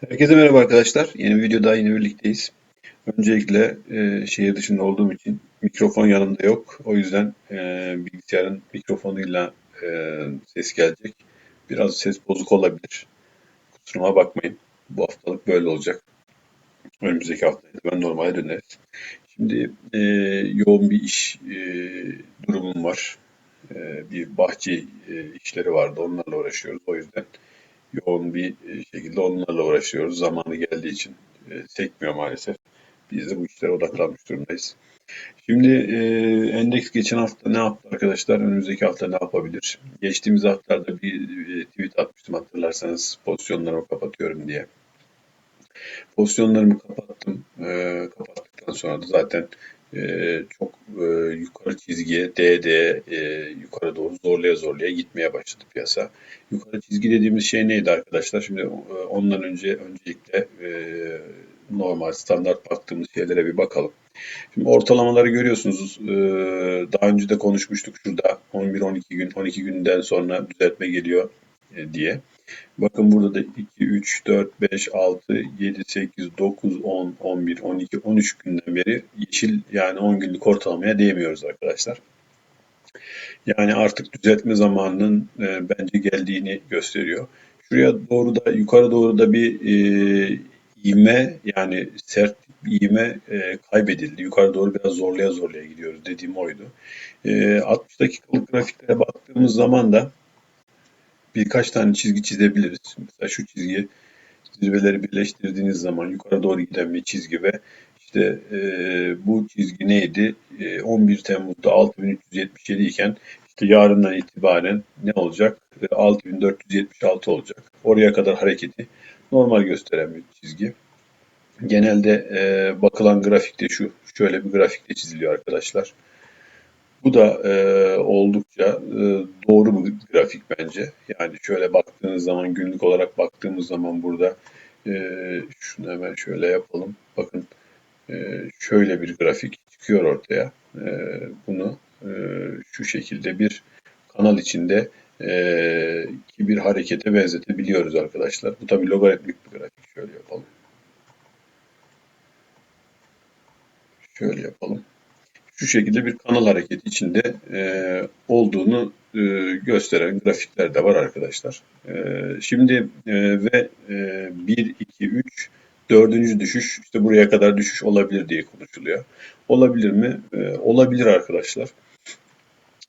Herkese merhaba arkadaşlar. Yeni videoda yine birlikteyiz. Öncelikle e, şehir dışında olduğum için mikrofon yanımda yok. O yüzden e, bilgisayarın mikrofonuyla e, ses gelecek. Biraz ses bozuk olabilir. Kusuruma bakmayın. Bu haftalık böyle olacak. Önümüzdeki hafta ben normale döneriz. Şimdi e, yoğun bir iş e, durumum var. E, bir bahçe e, işleri vardı. Onlarla uğraşıyoruz. O yüzden yoğun bir e, şekilde onlarla uğraşıyoruz. Zamanı geldiği için e, sekmiyor maalesef. Biz de bu işlere odaklanmış durumdayız. Şimdi e, endeks geçen hafta ne yaptı arkadaşlar? Önümüzdeki hafta ne yapabilir? Geçtiğimiz haftalarda bir tweet atmıştım hatırlarsanız pozisyonlarımı kapatıyorum diye. Pozisyonlarımı kapattım. E, kapattıktan sonra da zaten e, çok e, yukarı çizgiye DD e, yukarı doğru zorlaya zorlaya gitmeye başladı piyasa. Yukarı çizgi dediğimiz şey neydi arkadaşlar? Şimdi e, ondan önce öncelikle e, normal standart baktığımız şeylere bir bakalım. Şimdi ortalamaları görüyorsunuz. E, daha önce de konuşmuştuk şurada 11-12 gün 12 günden sonra düzeltme geliyor e, diye. Bakın burada da 2, 3, 4, 5, 6, 7, 8, 9, 10, 11, 12, 13 günden beri yeşil yani 10 günlük ortalamaya değmiyoruz arkadaşlar. Yani artık düzeltme zamanının e, bence geldiğini gösteriyor. Şuraya doğru da yukarı doğru da bir e, ivme yani sert ivme e, kaybedildi. Yukarı doğru biraz zorlaya zorlaya gidiyoruz dediğim oydu. E, 60 dakikalık grafiklere baktığımız zaman da birkaç tane çizgi çizebiliriz. Mesela şu çizgi zirveleri birleştirdiğiniz zaman yukarı doğru giden bir çizgi ve işte e, bu çizgi neydi? E, 11 Temmuz'da 6377 iken işte yarından itibaren ne olacak? E, 6476 olacak. Oraya kadar hareketi normal gösteren bir çizgi. Genelde e, bakılan grafikte şu şöyle bir grafikte çiziliyor arkadaşlar. Bu da e, oldukça e, doğru bir grafik bence. Yani şöyle baktığınız zaman günlük olarak baktığımız zaman burada e, şunu hemen şöyle yapalım. Bakın e, şöyle bir grafik çıkıyor ortaya. E, bunu e, şu şekilde bir kanal içinde e, ki bir harekete benzetebiliyoruz arkadaşlar. Bu tabi logaritmik bir grafik. Şöyle yapalım. Şöyle yapalım şu şekilde bir kanal hareketi içinde e, olduğunu e, gösteren grafikler de var arkadaşlar. E, şimdi e, ve e, 1, 2, 3, dördüncü düşüş işte buraya kadar düşüş olabilir diye konuşuluyor. Olabilir mi? E, olabilir arkadaşlar.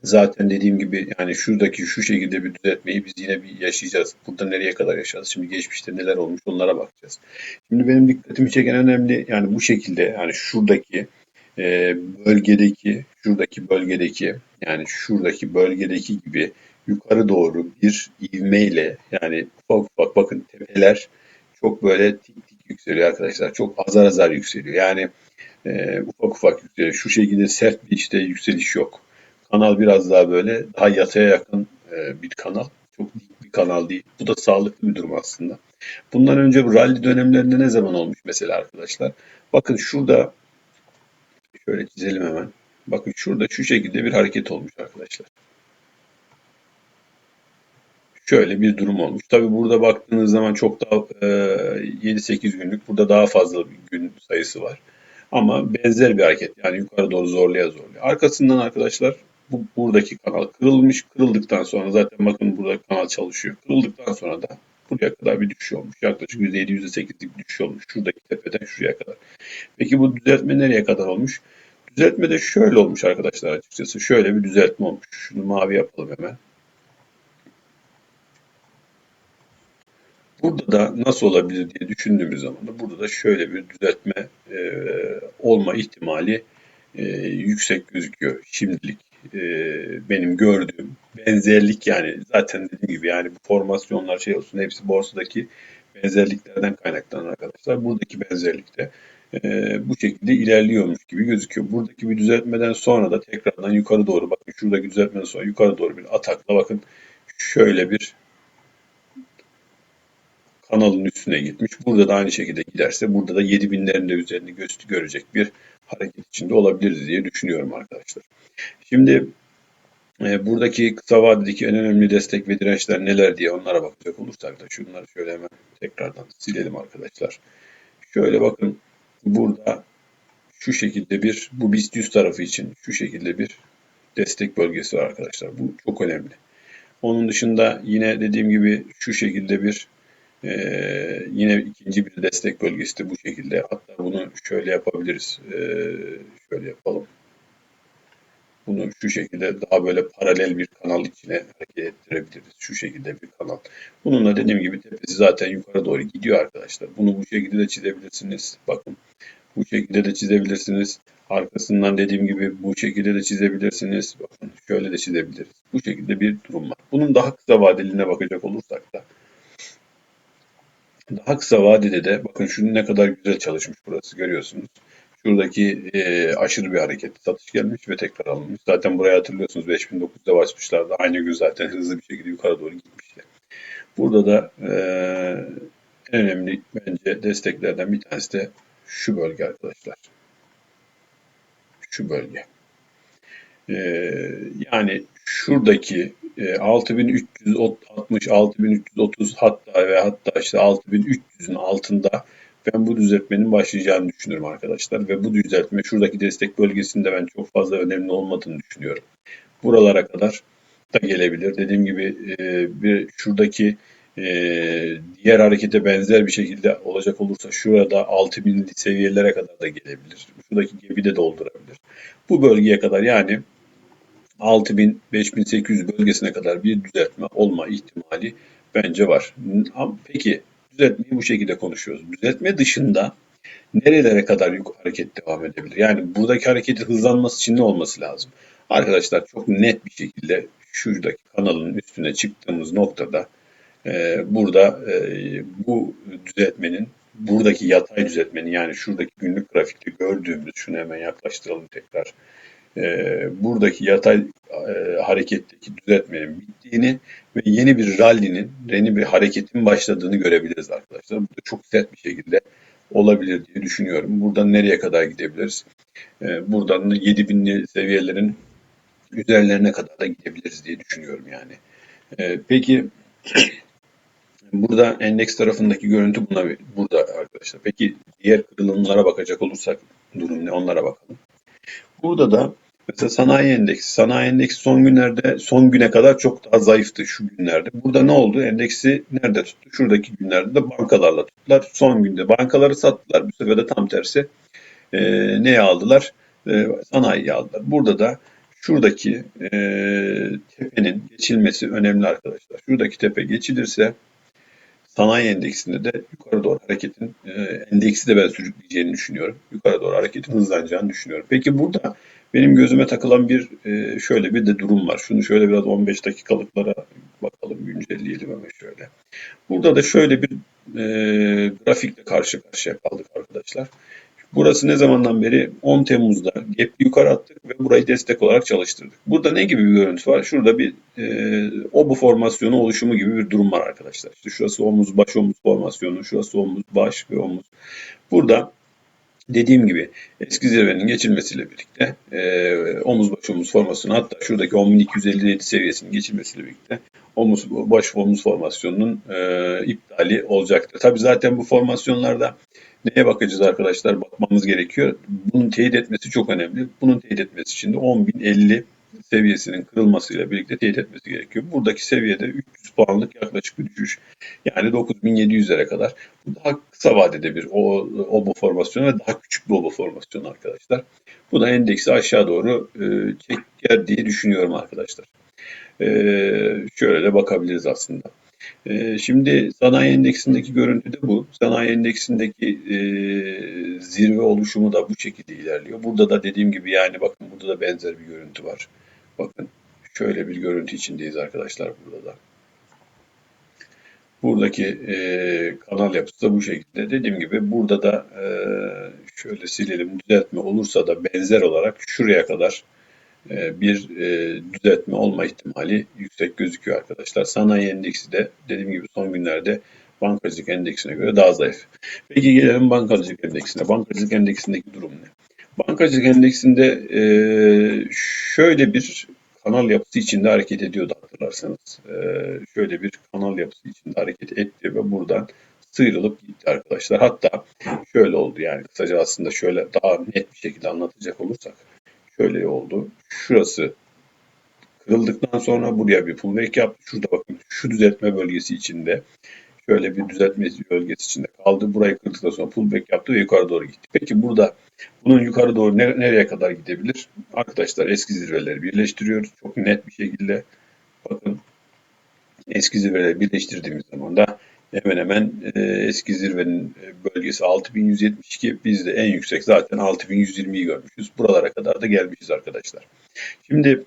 Zaten dediğim gibi yani şuradaki şu şekilde bir düzeltmeyi biz yine bir yaşayacağız. Burada nereye kadar yaşarız? Şimdi geçmişte neler olmuş onlara bakacağız. Şimdi benim dikkatimi çeken önemli yani bu şekilde yani şuradaki e, bölgedeki, şuradaki bölgedeki yani şuradaki bölgedeki gibi yukarı doğru bir ivmeyle yani ufak ufak bakın tepeler çok böyle tik tik yükseliyor arkadaşlar. Çok azar azar yükseliyor. Yani e, ufak ufak yükseliyor. Şu şekilde sert bir işte yükseliş yok. Kanal biraz daha böyle daha yataya yakın e, bir kanal. Çok dik bir kanal değil. Bu da sağlıklı bir durum aslında. Bundan önce bu rally dönemlerinde ne zaman olmuş mesela arkadaşlar? Bakın şurada Şöyle çizelim hemen. Bakın şurada şu şekilde bir hareket olmuş arkadaşlar. Şöyle bir durum olmuş. Tabi burada baktığınız zaman çok daha e, 7-8 günlük burada daha fazla bir gün sayısı var. Ama benzer bir hareket. Yani yukarı doğru zorlaya zorlaya. Arkasından arkadaşlar bu buradaki kanal kırılmış. Kırıldıktan sonra zaten bakın burada kanal çalışıyor. Kırıldıktan sonra da buraya kadar bir düşüş olmuş. Yaklaşık %7-%8'lik bir düşüş olmuş. Şuradaki tepeden şuraya kadar. Peki bu düzeltme nereye kadar olmuş? Düzeltme de şöyle olmuş arkadaşlar açıkçası. Şöyle bir düzeltme olmuş. Şunu mavi yapalım hemen. Burada da nasıl olabilir diye düşündüğümüz zaman da burada da şöyle bir düzeltme e, olma ihtimali e, yüksek gözüküyor şimdilik. E, benim gördüğüm benzerlik yani zaten dediğim gibi yani bu formasyonlar şey olsun hepsi borsadaki benzerliklerden kaynaklanan arkadaşlar. Buradaki benzerlikte e, bu şekilde ilerliyormuş gibi gözüküyor. Buradaki bir düzeltmeden sonra da tekrardan yukarı doğru bakın şuradaki düzeltmeden sonra yukarı doğru bir atakla bakın şöyle bir kanalın üstüne gitmiş. Burada da aynı şekilde giderse burada da 7000'lerin de üzerinde görecek bir hareket içinde olabiliriz diye düşünüyorum arkadaşlar. Şimdi buradaki kısa vadedeki en önemli destek ve dirençler neler diye onlara bakacak olursak da şunları şöyle hemen tekrardan silelim arkadaşlar. Şöyle bakın burada şu şekilde bir bu BIST 100 tarafı için şu şekilde bir destek bölgesi var arkadaşlar. Bu çok önemli. Onun dışında yine dediğim gibi şu şekilde bir e, yine ikinci bir destek bölgesi de bu şekilde. Hatta bunu şöyle yapabiliriz. E, şöyle yapalım. Bunu şu şekilde daha böyle paralel bir kanal içine hareket ettirebiliriz. Şu şekilde bir kanal. Bununla dediğim gibi tepesi zaten yukarı doğru gidiyor arkadaşlar. Bunu bu şekilde de çizebilirsiniz. Bakın bu şekilde de çizebilirsiniz. Arkasından dediğim gibi bu şekilde de çizebilirsiniz. Bakın şöyle de çizebiliriz. Bu şekilde bir durum var. Bunun daha kısa vadeline bakacak olursak da daha kısa vadede de bakın şunun ne kadar güzel çalışmış burası görüyorsunuz. Şuradaki e, aşırı bir hareket satış gelmiş ve tekrar alınmış. Zaten buraya hatırlıyorsunuz 5900'de basmışlardı. Aynı gün zaten hızlı bir şekilde yukarı doğru gitmişti. Burada da e, en önemli bence desteklerden bir tanesi de şu bölge arkadaşlar. Şu bölge. E, yani şuradaki e, 6360, 6330 hatta ve hatta işte 6300'ün altında ben bu düzeltmenin başlayacağını düşünüyorum arkadaşlar. Ve bu düzeltme şuradaki destek bölgesinde ben çok fazla önemli olmadığını düşünüyorum. Buralara kadar da gelebilir. Dediğim gibi e, bir şuradaki e, diğer harekete benzer bir şekilde olacak olursa şurada 6000 seviyelere kadar da gelebilir. Şuradaki gibi de doldurabilir. Bu bölgeye kadar yani 6000-5800 bölgesine kadar bir düzeltme olma ihtimali bence var. Peki düzeltmeyi bu şekilde konuşuyoruz. Düzeltme dışında nerelere kadar hareket devam edebilir? Yani buradaki hareketin hızlanması için ne olması lazım? Arkadaşlar çok net bir şekilde şuradaki kanalın üstüne çıktığımız noktada e, burada e, bu düzeltmenin buradaki yatay düzeltmenin yani şuradaki günlük grafikte gördüğümüz şunu hemen yaklaştıralım tekrar e, buradaki yatay e, hareketteki düzeltmenin bittiğini ve yeni bir rally'nin, yeni bir hareketin başladığını görebiliriz arkadaşlar. Bu da çok sert bir şekilde olabilir diye düşünüyorum. Buradan nereye kadar gidebiliriz? E, buradan da 7000'li seviyelerin üzerlerine kadar da gidebiliriz diye düşünüyorum yani. E, peki burada endeks tarafındaki görüntü buna burada arkadaşlar. Peki diğer kırılımlara bakacak olursak durum ne? Onlara bakalım. Burada da Mesela sanayi endeksi. Sanayi endeksi son günlerde, son güne kadar çok daha zayıftı şu günlerde. Burada ne oldu? Endeksi nerede tuttu? Şuradaki günlerde de bankalarla tuttular. Son günde bankaları sattılar. Bu sefer de tam tersi e, neye aldılar? E, sanayiyi aldılar. Burada da şuradaki e, tepenin geçilmesi önemli arkadaşlar. Şuradaki tepe geçilirse sanayi endeksinde de yukarı doğru hareketin e, endeksi de ben sürükleyeceğini düşünüyorum. Yukarı doğru hareketin hızlanacağını düşünüyorum. Peki burada benim gözüme takılan bir e, şöyle bir de durum var. Şunu şöyle biraz 15 dakikalıklara bakalım güncelleyelim hemen şöyle. Burada da şöyle bir e, grafikle karşı karşıya kaldık arkadaşlar. Burası ne zamandan beri 10 Temmuz'da gap yukarı attık ve burayı destek olarak çalıştırdık. Burada ne gibi bir görüntü var? Şurada bir e, obu formasyonu oluşumu gibi bir durum var arkadaşlar. İşte şurası omuz baş omuz formasyonu, şurası omuz baş ve omuz. Burada dediğim gibi eski zirvenin geçilmesiyle birlikte e, omuz baş omuz formasyonu hatta şuradaki 10.257 seviyesinin geçilmesiyle birlikte omuz baş omuz formasyonunun e, iptali olacaktır. Tabi zaten bu formasyonlarda neye bakacağız arkadaşlar? Bakmamız gerekiyor. Bunun teyit etmesi çok önemli. Bunun teyit etmesi için de 10.050 seviyesinin kırılmasıyla birlikte teyit etmesi gerekiyor. Buradaki seviyede 300 puanlık yaklaşık bir düşüş. Yani 9700'lere kadar. Bu daha kısa vadede bir obo formasyonu ve daha küçük bir obo formasyonu arkadaşlar. Bu da endeksi aşağı doğru e, çeker diye düşünüyorum arkadaşlar. E, şöyle de bakabiliriz aslında. E, şimdi sanayi endeksindeki görüntü de bu. Sanayi endeksindeki e, zirve oluşumu da bu şekilde ilerliyor. Burada da dediğim gibi yani bakın burada da benzer bir görüntü var. Bakın şöyle bir görüntü içindeyiz arkadaşlar burada da. Buradaki e, kanal yapısı da bu şekilde. Dediğim gibi burada da e, şöyle silelim düzeltme olursa da benzer olarak şuraya kadar bir e, düzeltme olma ihtimali yüksek gözüküyor arkadaşlar. Sanayi endeksi de dediğim gibi son günlerde bankacılık endeksine göre daha zayıf. Peki gelelim bankacılık endeksine. Bankacılık endeksindeki durum ne? Bankacılık endeksinde e, şöyle bir kanal yapısı içinde hareket ediyordu hatırlarsanız. E, şöyle bir kanal yapısı içinde hareket etti ve buradan sıyrılıp gitti arkadaşlar. Hatta şöyle oldu yani kısaca aslında şöyle daha net bir şekilde anlatacak olursak şöyle oldu. Şurası kırıldıktan sonra buraya bir pullback yaptı. Şurada bakın şu düzeltme bölgesi içinde şöyle bir düzeltme bölgesi içinde kaldı. Burayı kırdıktan sonra pullback yaptı ve yukarı doğru gitti. Peki burada bunun yukarı doğru nereye kadar gidebilir? Arkadaşlar eski zirveleri birleştiriyoruz. Çok net bir şekilde bakın eski zirveleri birleştirdiğimiz zaman da hemen hemen e, eski zirvenin bölgesi 6172. Biz de en yüksek zaten 6120'yi görmüşüz. Buralara kadar da gelmişiz arkadaşlar. Şimdi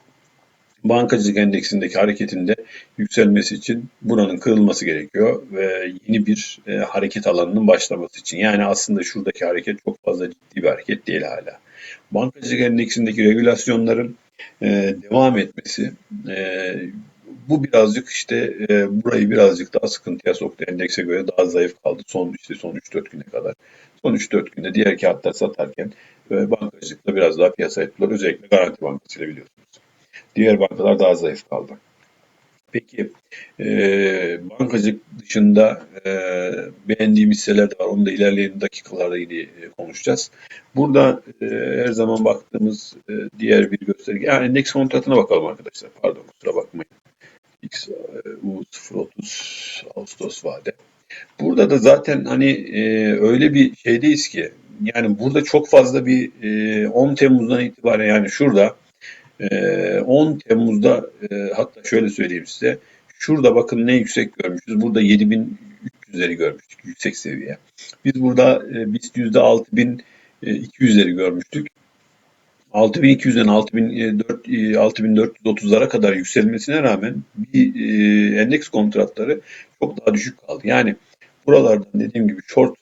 bankacılık endeksindeki hareketinde yükselmesi için buranın kırılması gerekiyor ve yeni bir e, hareket alanının başlaması için. Yani aslında şuradaki hareket çok fazla ciddi bir hareket değil hala. Bankacılık endeksindeki regülasyonların e, devam etmesi e, bu birazcık işte e, burayı birazcık daha sıkıntıya soktu. Endekse göre daha zayıf kaldı son işte son 3-4 güne kadar. Son 3-4 günde diğer kağıtlar satarken e, bankacılıkla biraz daha piyasa ettiler. Özellikle Garanti Bankası ile biliyorsunuz. Diğer bankalar daha zayıf kaldı. Peki e, bankacılık dışında e, beğendiğim hisseler de var. Onu da ilerleyen dakikalarda yine e, konuşacağız. Burada e, her zaman baktığımız e, diğer bir gösterge. Yani endeks kontratına bakalım arkadaşlar. Pardon kusura bakmayın. XU030 Ağustos vade. Burada da zaten hani e, öyle bir şeydeyiz ki yani burada çok fazla bir e, 10 Temmuz'dan itibaren yani şurada 10 ee, Temmuz'da e, hatta şöyle söyleyeyim size. Şurada bakın ne yüksek görmüşüz. Burada 7300'leri görmüştük yüksek seviye. Biz burada e, BIST %6200'leri görmüştük. 6200'den 6430'lara kadar yükselmesine rağmen bir e, endeks kontratları çok daha düşük kaldı. Yani buralardan dediğim gibi short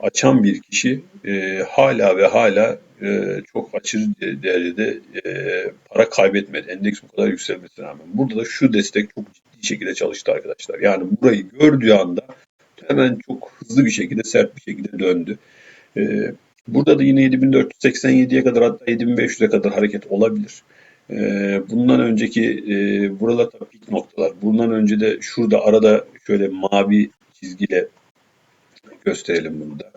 açan bir kişi e, hala ve hala e, çok aşırı derecede e, para kaybetmedi. Endeks bu kadar yükselmesine rağmen. Burada da şu destek çok ciddi şekilde çalıştı arkadaşlar. Yani burayı gördüğü anda hemen çok hızlı bir şekilde sert bir şekilde döndü. E, burada da yine 7487'ye kadar hatta 7500'e kadar hareket olabilir. E, bundan önceki e, buralar da pik noktalar. Bundan önce de şurada arada şöyle mavi çizgiyle gösterelim bunu da.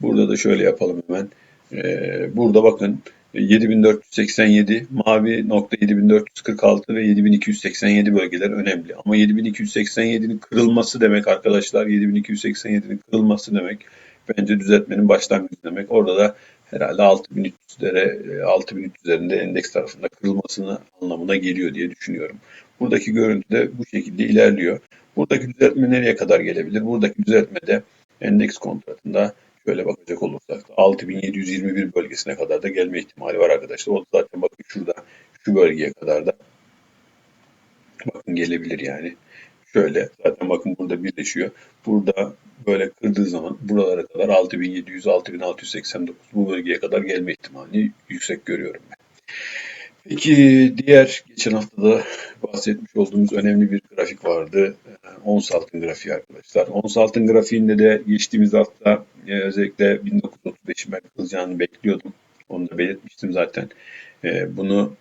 Burada da şöyle yapalım hemen. Ee, burada bakın 7487 mavi nokta 7446 ve 7287 bölgeler önemli. Ama 7287'nin kırılması demek arkadaşlar 7287'nin kırılması demek bence düzeltmenin başlangıcı demek. Orada da herhalde 6300'lere 6300'lerinde endeks tarafında kırılmasını anlamına geliyor diye düşünüyorum. Buradaki görüntü de bu şekilde ilerliyor. Buradaki düzeltme nereye kadar gelebilir? Buradaki düzeltme de endeks kontratında Şöyle bakacak olursak 6721 bölgesine kadar da gelme ihtimali var arkadaşlar. O da zaten bakın şurada şu bölgeye kadar da bakın gelebilir yani. Şöyle zaten bakın burada birleşiyor. Burada böyle kırdığı zaman buralara kadar 6700 6689 bu bölgeye kadar gelme ihtimali yüksek görüyorum ben. Peki diğer geçen hafta da bahsetmiş olduğumuz önemli bir grafik vardı. Ons altın grafiği arkadaşlar. Ons altın grafiğinde de geçtiğimiz hafta e, özellikle 1935'in ben kılacağını bekliyordum. Onu da belirtmiştim zaten. E, bunu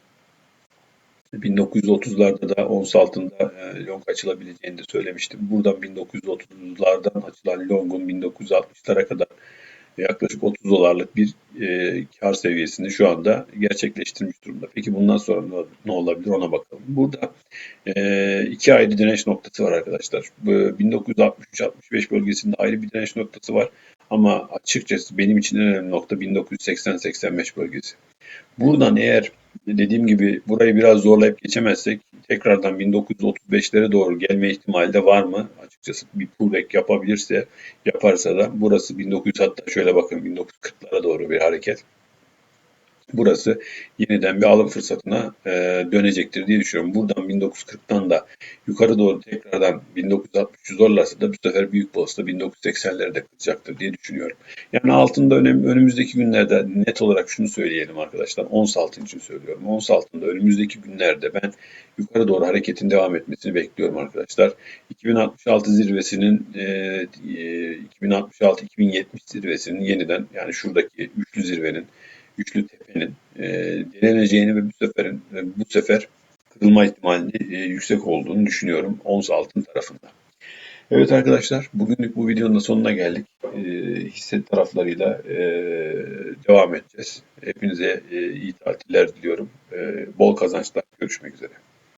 1930'larda da ons altında e, long açılabileceğini de söylemiştim. Buradan 1930'lardan açılan longun 1960'lara kadar yaklaşık 30 dolarlık bir e, kar seviyesini şu anda gerçekleştirmiş durumda. Peki bundan sonra ne olabilir ona bakalım. Burada e, iki ayrı direnç noktası var arkadaşlar. 1963-65 bölgesinde ayrı bir direnç noktası var. Ama açıkçası benim için en önemli nokta 1980-85 bölgesi. Buradan eğer dediğim gibi burayı biraz zorlayıp geçemezsek tekrardan 1935'lere doğru gelme ihtimali de var mı? Açıkçası bir pullback yapabilirse yaparsa da burası 1900 hatta şöyle bakın 1940'lara doğru bir hareket burası yeniden bir alım fırsatına e, dönecektir diye düşünüyorum. Buradan 1940'tan da yukarı doğru tekrardan 1960 zorlarsa da bu sefer büyük olasılıkla 1980'lere de kıracaktır diye düşünüyorum. Yani altında önem, önümüzdeki günlerde net olarak şunu söyleyelim arkadaşlar. Ons altın için söylüyorum. Ons altında önümüzdeki günlerde ben yukarı doğru hareketin devam etmesini bekliyorum arkadaşlar. 2066 zirvesinin e, 2066-2070 zirvesinin yeniden yani şuradaki üçlü zirvenin güçlü tepenin e, deneneceğini ve bu seferin e, bu sefer kırılma ihtimalinin e, yüksek olduğunu düşünüyorum ons altın tarafında. Evet arkadaşlar bugünlük bu videonun da sonuna geldik. E, hisse taraflarıyla e, devam edeceğiz. Hepinize e, iyi tatiller diliyorum. E, bol kazançlar. Görüşmek üzere.